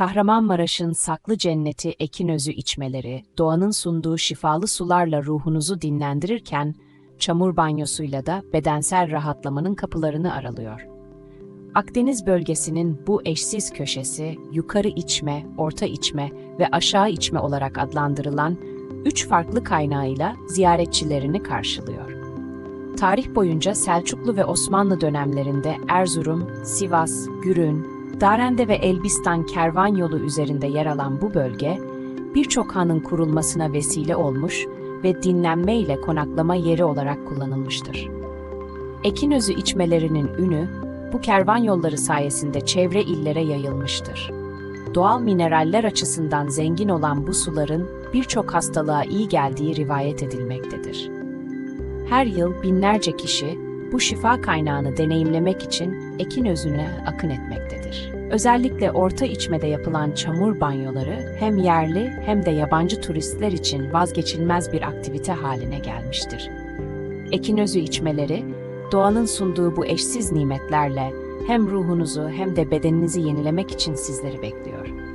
Kahramanmaraş'ın saklı cenneti Ekinözü içmeleri, doğanın sunduğu şifalı sularla ruhunuzu dinlendirirken, çamur banyosuyla da bedensel rahatlamanın kapılarını aralıyor. Akdeniz bölgesinin bu eşsiz köşesi, yukarı içme, orta içme ve aşağı içme olarak adlandırılan üç farklı kaynağıyla ziyaretçilerini karşılıyor. Tarih boyunca Selçuklu ve Osmanlı dönemlerinde Erzurum, Sivas, Gürün, Darende ve Elbistan kervan yolu üzerinde yer alan bu bölge, birçok hanın kurulmasına vesile olmuş ve dinlenme ile konaklama yeri olarak kullanılmıştır. Ekinözü içmelerinin ünü, bu kervan yolları sayesinde çevre illere yayılmıştır. Doğal mineraller açısından zengin olan bu suların birçok hastalığa iyi geldiği rivayet edilmektedir. Her yıl binlerce kişi bu şifa kaynağını deneyimlemek için ekin özüne akın etmektedir. Özellikle orta içmede yapılan çamur banyoları hem yerli hem de yabancı turistler için vazgeçilmez bir aktivite haline gelmiştir. Ekin özü içmeleri, doğanın sunduğu bu eşsiz nimetlerle hem ruhunuzu hem de bedeninizi yenilemek için sizleri bekliyor.